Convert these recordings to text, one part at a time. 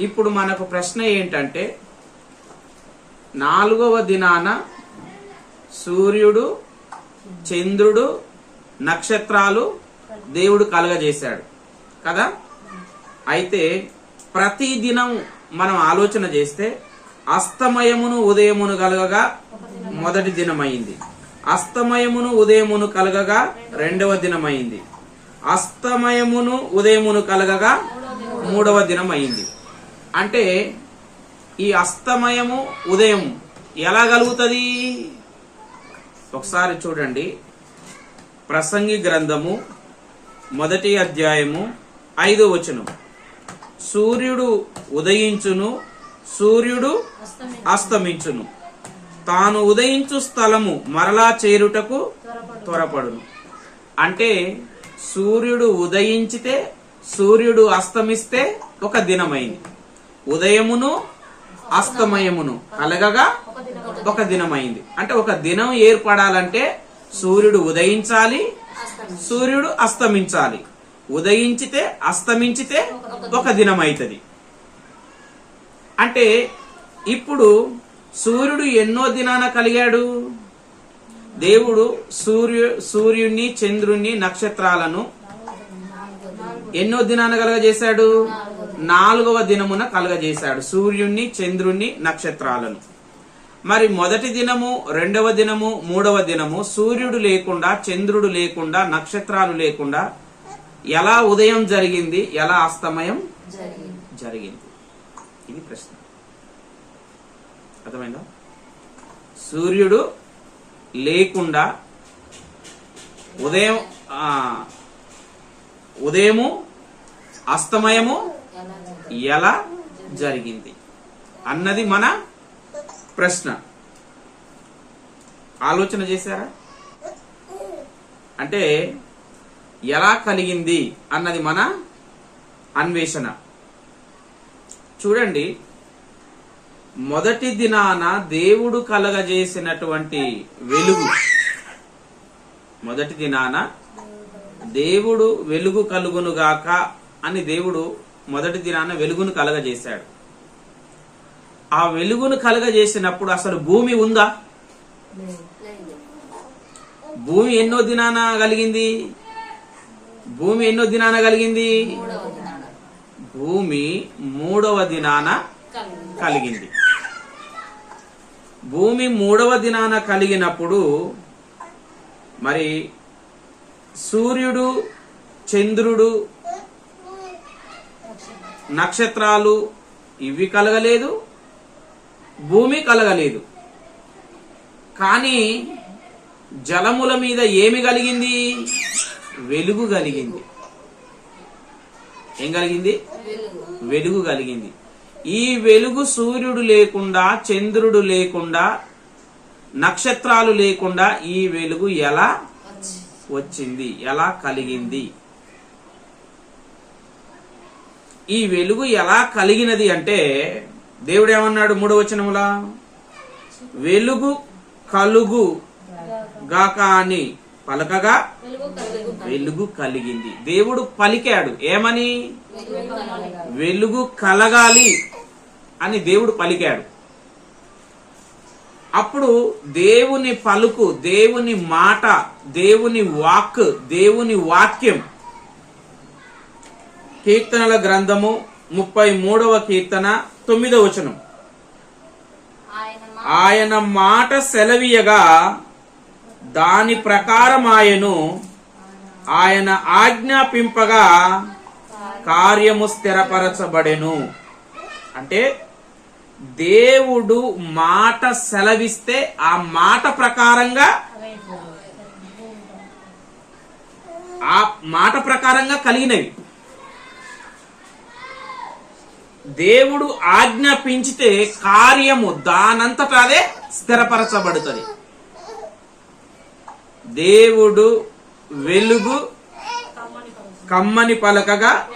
ఇప్పుడు మనకు ప్రశ్న ఏంటంటే నాలుగవ దినాన సూర్యుడు చంద్రుడు నక్షత్రాలు దేవుడు కలుగజేశాడు. కదా? అయితే ప్రతి దినం మనం ఆలోచన చేస్తే అస్తమయమును ఉదయమును కలగగా మొదటి దినమైంది. అస్తమయమును ఉదయమును కలగగా రెండవ దినమైంది. అస్తమయమును ఉదయమును కలగగా మూడవ దినమైంది. అంటే ఈ అస్తమయము ఉదయం ఎలా కలుగుతుంది? ఒకసారి చూడండి. ప్రసంగి గ్రంథము మొదటి అధ్యాయము ఐదో వచనం సూర్యుడు ఉదయించును సూర్యుడు అస్తమించును. తాను ఉదయించు స్థలము మరలా చేరుటకు త్వరపడును. అంటే సూర్యుడు ఉదయించితే సూర్యుడు అస్తమిస్తే ఒక దినమైంది. ఉదయమును అస్తమయమును. కలగగా ఒక దినమైంది. అంటే ఒక దినం ఏర్పడాలంటే సూర్యుడు ఉదయించాలి సూర్యుడు అస్తమించాలి. ఉదయించితే అస్తమించితే ఒక దినం అవుతుంది అంటే ఇప్పుడు సూర్యుడు ఎన్నో దినాన కలిగాడు? దేవుడు సూర్యు సూర్యుణ్ణి చంద్రుణ్ణి నక్షత్రాలను ఎన్నో దినాన కలగజేశాడు? నాలుగవ దినమున కలగజేశాడు సూర్యుణ్ణి చంద్రుణ్ణి నక్షత్రాలను. మరి మొదటి దినము రెండవ దినము మూడవ దినము సూర్యుడు లేకుండా చంద్రుడు లేకుండా నక్షత్రాలు లేకుండా ఎలా ఉదయం జరిగింది ఎలా అస్తమయం జరిగింది. ఇది ప్రశ్న. అర్థమైందా? సూర్యుడు లేకుండా ఉదయం ఉదయము అస్తమయము ఎలా జరిగింది? అన్నది మన ప్రశ్న. ఆలోచన చేశారా? అంటే ఎలా కలిగింది అన్నది మన అన్వేషణ. చూడండి మొదటి దినాన దేవుడు కలగజేసినటువంటి వెలుగు. మొదటి దినాన దేవుడు వెలుగు కలుగునుగాక అని దేవుడు మొదటి దినాన వెలుగును కలగజేశాడు. ఆ వెలుగును కలగజేసినప్పుడు అసలు భూమి ఉందా? భూమి ఎన్నో దినాన కలిగింది? భూమి ఎన్నో దినాన కలిగింది? భూమి మూడవ దినాన కలిగింది. భూమి మూడవ దినాన కలిగినప్పుడు మరి సూర్యుడు చంద్రుడు నక్షత్రాలు ఇవి కలగలేదు భూమి కలగలేదు. కానీ జలముల మీద ఏమి కలిగింది? వెలుగు కలిగింది. ఏం కలిగింది? వెలుగు కలిగింది. ఈ వెలుగు సూర్యుడు లేకుండా చంద్రుడు లేకుండా నక్షత్రాలు లేకుండా ఈ వెలుగు ఎలా వచ్చింది? ఎలా కలిగింది? ఈ వెలుగు ఎలా కలిగినది అంటే దేవుడు ఏమన్నాడు మూడవ వచనములా వెలుగు కలుగు గాక అని. పలకగా వెలుగు కలిగింది. దేవుడు పలికాడు. ఏమని? వెలుగు కలగాలి. వెలుగు కలగాలి అని దేవుడు పలికాడు. అప్పుడు దేవుని పలుకు దేవుని మాట దేవుని వాక్ దేవుని వాక్యం కీర్తనల గ్రంథము ముప్పై మూడవ కీర్తన తొమ్మిదవ వచనం. ఆయన మాట సెలవీయగా దాని ప్రకారం ఆయను ఆయన ఆజ్ఞాపింపగా కార్యము స్థిరపరచబడెను. అంటే దేవుడు మాట సెలవిస్తే ఆ మాట ప్రకారంగా ఆ మాట ప్రకారంగా కలిగినవి. దేవుడు ఆజ్ఞాపించితే కార్యము దానంతట అదే స్థిరపరచబడుతుంది. దేవుడు వెలుగు కమ్మని పలకగా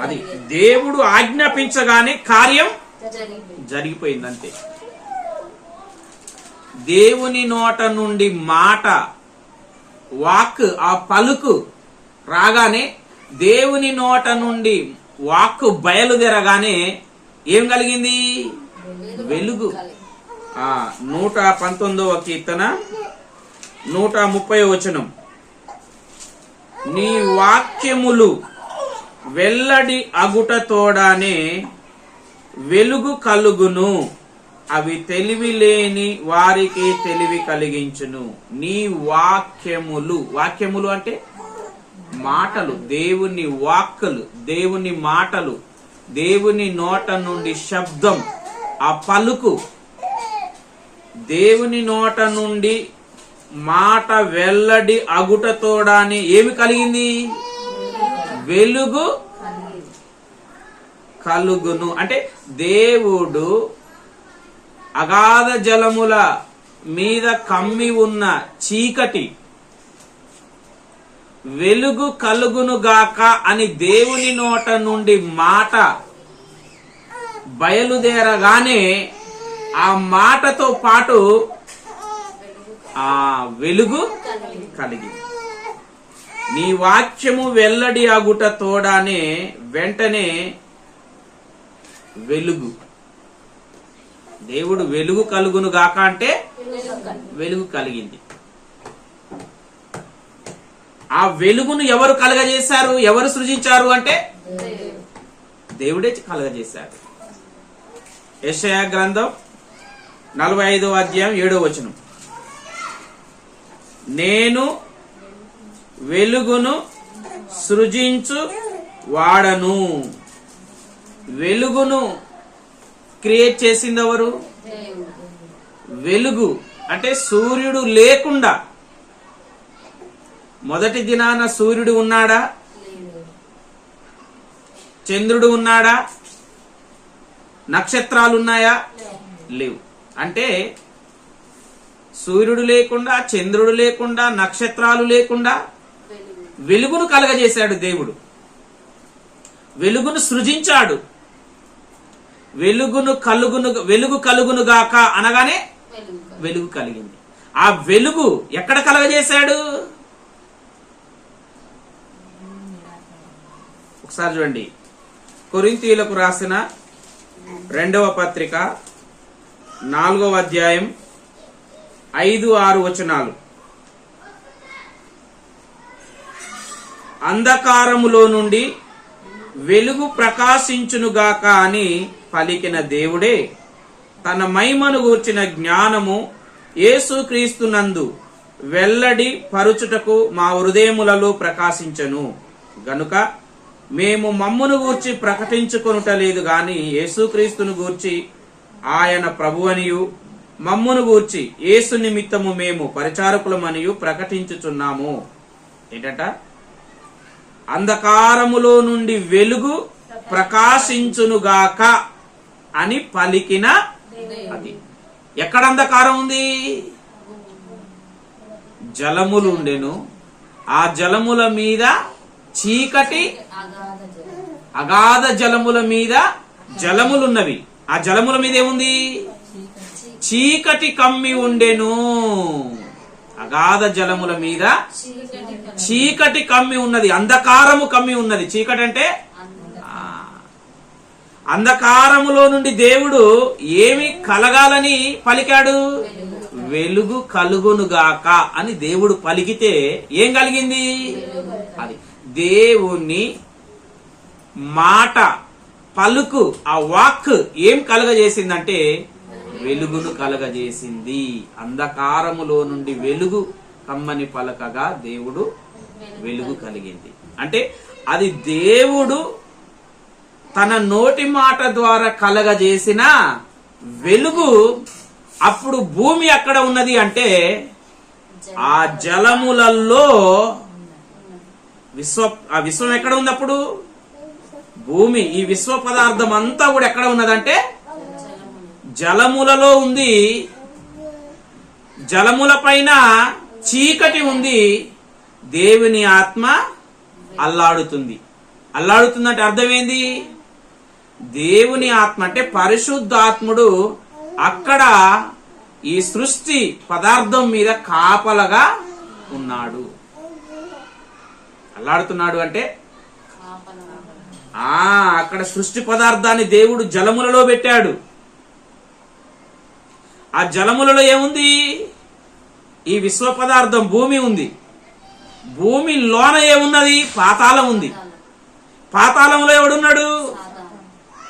అది దేవుడు ఆజ్ఞాపించగానే కార్యం జరిగింది జరిగిపోయింది అంతే దేవుని నోట నుండి మాట వాక్ ఆ పలుకు రాగానే దేవుని నోట నుండి వాక్ బయలుదేరగానే ఏం కలిగింది? వెలుగు. ఆ నూట పంతొమ్మిదవ కీర్తన నూట ముప్పై వచనం. నీ వాక్యములు వెల్లడి అగుట తోడానే వెలుగు కలుగును అవి తెలివి లేని వారికి తెలివి కలిగించును. నీ వాక్యములు వాక్యములు అంటే మాటలు దేవుని వాక్కులు దేవుని మాటలు దేవుని నోట నుండి శబ్దం ఆ పలుకు. దేవుని నోట నుండి మాట వెల్లడి అగుటతోడాని ఏమి కలిగింది? వెలుగు కలుగును. అంటే దేవుడు అగాధ జలముల మీద కమ్మి ఉన్న చీకటి వెలుగు కలుగును గాక అని దేవుని నోట నుండి మాట బయలుదేరగానే ఆ మాటతో పాటు ఆ వెలుగు కలిగింది. నీ వాక్యము వెల్లడి అగుట తోడానే వెంటనే వెలుగు. దేవుడు వెలుగు కలుగును గాక అంటే వెలుగు కలిగింది. ఆ వెలుగును ఎవరు కలగజేశారు? ఎవరు సృజించారు అంటే? దేవుడే కలగజేశాడు. యెషయా గ్రంథం నలభై అధ్యాయం ఏడో వచనం. నేను వెలుగును సృజించు వాడను. వెలుగును క్రియేట్ చేసింది ఎవరు? వెలుగు అంటే సూర్యుడు లేకుండా మొదటి దినాన సూర్యుడు ఉన్నాడా? చంద్రుడు ఉన్నాడా? నక్షత్రాలు ఉన్నాయా లేవు. అంటే సూర్యుడు లేకుండా చంద్రుడు లేకుండా నక్షత్రాలు లేకుండా వెలుగును కలగజేశాడు దేవుడు. వెలుగును సృజించాడు. వెలుగును కలుగును వెలుగు కలుగును గాక అనగానే వెలుగు కలిగింది. ఆ వెలుగు ఎక్కడ కలగజేశాడు? ఒకసారి చూడండి. కొరింతీయులకు రాసిన రెండవ పత్రిక నాలుగవ అధ్యాయం ఐదు ఆరు వచనాలు. అంధకారములో నుండి వెలుగు ప్రకాశించునుగాక అని పలికిన దేవుడే తన మహిమను గూర్చిన జ్ఞానము యేసుక్రీస్తునందు వెల్లడి పరుచుటకు మా హృదయములలో ప్రకాశించను. గనుక మేము మమ్మును గూర్చి ప్రకటించుకొనుట లేదు గాని యేసుక్రీస్తును గూర్చి ఆయన ప్రభువనియు మమ్మును గూర్చి యేసు నిమిత్తము మేము పరిచారకులమనియు ప్రకటించుచున్నాము. ఏంటంట? అంధకారములో నుండి వెలుగు ప్రకాశించునుగాక అని పలికిన అది. ఎక్కడ అంధకారం ఉంది? జలములు ఉండెను. ఆ జలముల మీద చీకటి అగాధ జలముల మీద జలములున్నవి. ఆ జలముల మీద ఏముంది? చీకటి కమ్మి ఉండెను. అగాధ జలముల మీద చీకటి కమ్మి ఉన్నది. అంధకారము కమ్మి ఉన్నది. చీకటి అంటే? అంధకారములో నుండి దేవుడు ఏమి కలగాలని పలికాడు? వెలుగు కలుగునుగాక అని దేవుడు పలికితే ఏం కలిగింది? అది దేవుని మాట పలుకు ఆ వాక్ ఏం కలగజేసిందంటే వెలుగును కలగజేసింది. అంధకారములో నుండి వెలుగు కమ్మని పలకగా దేవుడు వెలుగు కలిగింది. అంటే అది దేవుడు తన నోటి మాట ద్వారా కలగజేసిన వెలుగు అప్పుడు భూమి అక్కడ ఉన్నది అంటే ఆ జలములలో విశ్వ ఆ విశ్వం ఎక్కడ ఉంది అప్పుడు భూమి. ఈ విశ్వ పదార్థం అంతా కూడా ఎక్కడ ఉన్నదంటే? జలములలో ఉంది. జలముల పైన చీకటి ఉంది. దేవుని ఆత్మ అల్లాడుతుంది. అల్లాడుతుందంటే అర్థం ఏంది? దేవుని ఆత్మ అంటే పరిశుద్ధాత్ముడు అక్కడ ఈ సృష్టి పదార్థం మీద కాపలగా ఉన్నాడు. అల్లాడుతున్నాడు అంటే? ఆ అక్కడ సృష్టి పదార్థాన్ని దేవుడు జలములలో పెట్టాడు. ఆ జలములలో ఏముంది? ఈ విశ్వ పదార్థం భూమి ఉంది. భూమి లోన ఏమున్నది? పాతాళం ఉంది. పాతాళంలో ఎవడున్నాడు?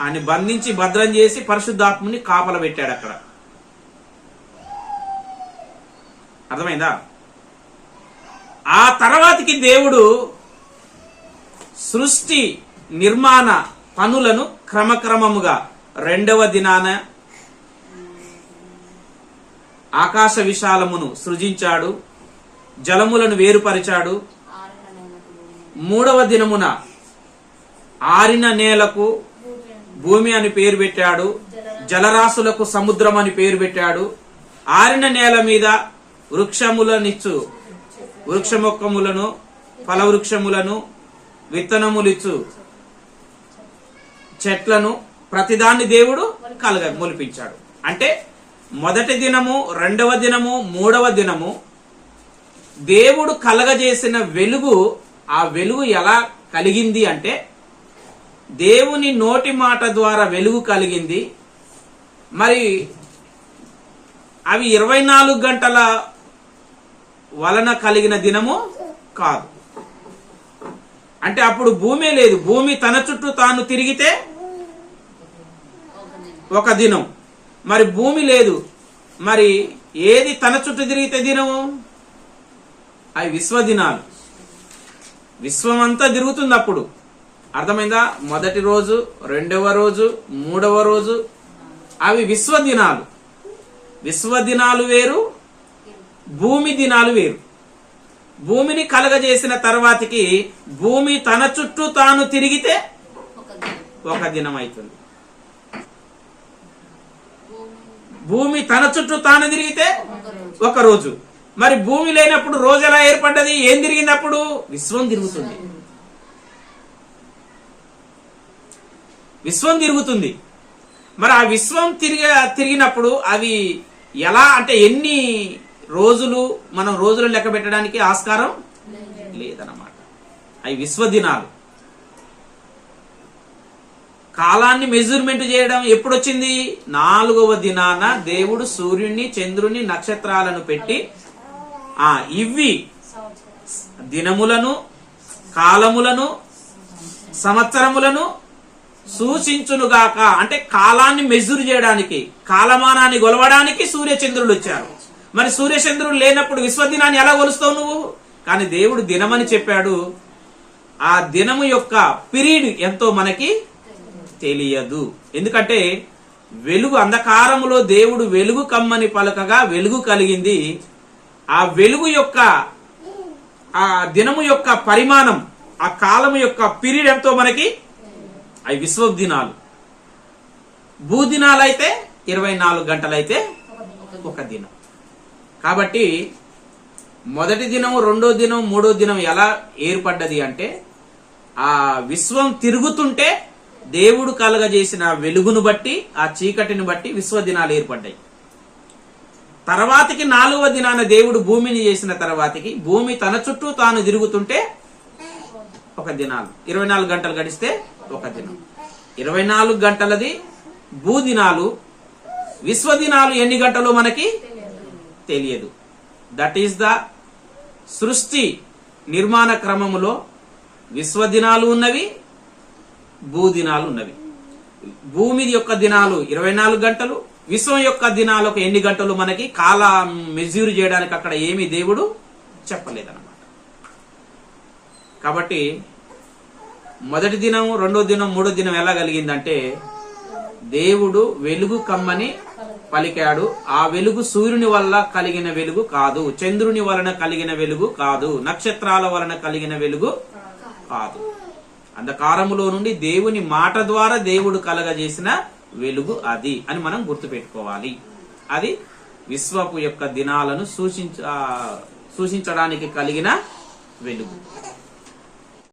అని బంధించి భద్రం చేసి పరిశుద్ధాత్ముని కాపల పెట్టాడు అక్కడ. అర్థమైందా? ఆ తర్వాతికి దేవుడు సృష్టి నిర్మాణ పనులను క్రమక్రమముగా రెండవ దినాన ఆకాశ విశాలమును సృజించాడు జలములను వేరుపరిచాడు. మూడవ దినమున ఆరిన నేలకు భూమి అని పేరు పెట్టాడు జలరాశులకు సముద్రం అని పేరు పెట్టాడు. ఆరిన నేల మీద వృక్షములనిచ్చు వృక్షమొక్కములను ఫలవృక్షములను విత్తనములిచ్చు. చెట్లను ప్రతిదాన్ని దేవుడు కలగ మొలిపించాడు. అంటే మొదటి దినము రెండవ దినము మూడవ దినము దేవుడు కలగజేసిన వెలుగు ఆ వెలుగు ఎలా కలిగింది అంటే దేవుని నోటి మాట ద్వారా వెలుగు కలిగింది. మరి అవి ఇరవై నాలుగు గంటల వలన కలిగిన దినము కాదు. అంటే అప్పుడు భూమే లేదు. భూమి తన చుట్టూ తాను తిరిగితే ఒక దినం. మరి భూమి లేదు. మరి ఏది తన చుట్టూ తిరిగితే దినము? అవి విశ్వదినాలు. విశ్వమంతా తిరుగుతుంది అప్పుడు. అర్థమైందా? మొదటి రోజు రెండవ రోజు మూడవ రోజు అవి విశ్వదినాలు. విశ్వదినాలు వేరు భూమి దినాలు వేరు. భూమిని కలగజేసిన తర్వాతికి భూమి తన చుట్టూ తాను తిరిగితే ఒక దినం అవుతుంది భూమి తన చుట్టూ తాను తిరిగితే ఒక రోజు. ఒక రోజు మరి భూమి లేనప్పుడు రోజు ఎలా ఏర్పడ్డది? ఏం తిరిగింది అప్పుడు విశ్వం తిరుగుతుంది. విశ్వం తిరుగుతుంది. మరి ఆ విశ్వం తిరిగి తిరిగినప్పుడు అవి ఎలా అంటే ఎన్ని రోజులు మనం రోజులు లెక్క పెట్టడానికి ఆస్కారం లేదన్నమాట. అవి విశ్వదినాలు. కాలాన్ని మెజర్మెంట్ చేయడం ఎప్పుడొచ్చింది? నాలుగవ దినాన దేవుడు సూర్యుడిని చంద్రుని నక్షత్రాలను పెట్టి ఆ ఇవి దినములను కాలములను సంవత్సరములను సూచించునుగాక. అంటే కాలాన్ని మెజూర్ చేయడానికి కాలమానాన్ని గొలవడానికి సూర్యచంద్రులు వచ్చారు. మరి సూర్యచంద్రుడు లేనప్పుడు విశ్వదినాన్ని ఎలా కొలుస్తావు నువ్వు? కానీ దేవుడు దినమని చెప్పాడు. ఆ దినము యొక్క పీరియడ్ ఎంతో మనకి తెలియదు. ఎందుకంటే వెలుగు అంధకారములో దేవుడు వెలుగు కమ్మని పలకగా వెలుగు కలిగింది. ఆ వెలుగు యొక్క ఆ దినము యొక్క పరిమాణం ఆ కాలము యొక్క పీరియడ్ ఎంతో మనకి అవి విశ్వ దినాలు భూదినాలు అయితే ఇరవై నాలుగు గంటలైతే ఒక దినం. కాబట్టి మొదటి దినం రెండో దినం మూడో దినం ఎలా ఏర్పడ్డది అంటే ఆ విశ్వం తిరుగుతుంటే దేవుడు కలగజేసిన వెలుగును బట్టి ఆ చీకటిని బట్టి విశ్వ దినాలు ఏర్పడ్డాయి. తర్వాతికి నాలుగవ దినాన దేవుడు భూమిని చేసిన తర్వాతికి భూమి తన చుట్టూ తాను తిరుగుతుంటే ఒక దినాలు. ఇరవై నాలుగు గంటలు గడిస్తే ఒక దినం. ఇరవై నాలుగు గంటలది భూదినాలు. విశ్వదినాలు ఎన్ని గంటలు మనకి? తెలియదు. దట్ ఈస్ ద సృష్టి నిర్మాణ క్రమములో విశ్వదినాలు ఉన్నవి భూదినాలు ఉన్నవి. భూమి యొక్క దినాలు ఇరవై నాలుగు గంటలు విశ్వం యొక్క దినాలకు ఎన్ని గంటలు మనకి కాల మెజ్యూర్ చేయడానికి అక్కడ ఏమి దేవుడు చెప్పలేదన్నమాట. కాబట్టి మొదటి దినం రెండో దినం మూడో దినం ఎలా కలిగిందంటే దేవుడు వెలుగు కమ్మని పలికాడు ఆ వెలుగు సూర్యుని వల్ల కలిగిన వెలుగు కాదు చంద్రుని వలన కలిగిన వెలుగు కాదు నక్షత్రాల వలన కలిగిన వెలుగు కాదు. అంధకారములో నుండి దేవుని మాట ద్వారా దేవుడు కలగజేసిన వెలుగు అది అని మనం గుర్తుపెట్టుకోవాలి. అది విశ్వపు యొక్క దినాలను సూచించ సూచించడానికి కలిగిన వెలుగు.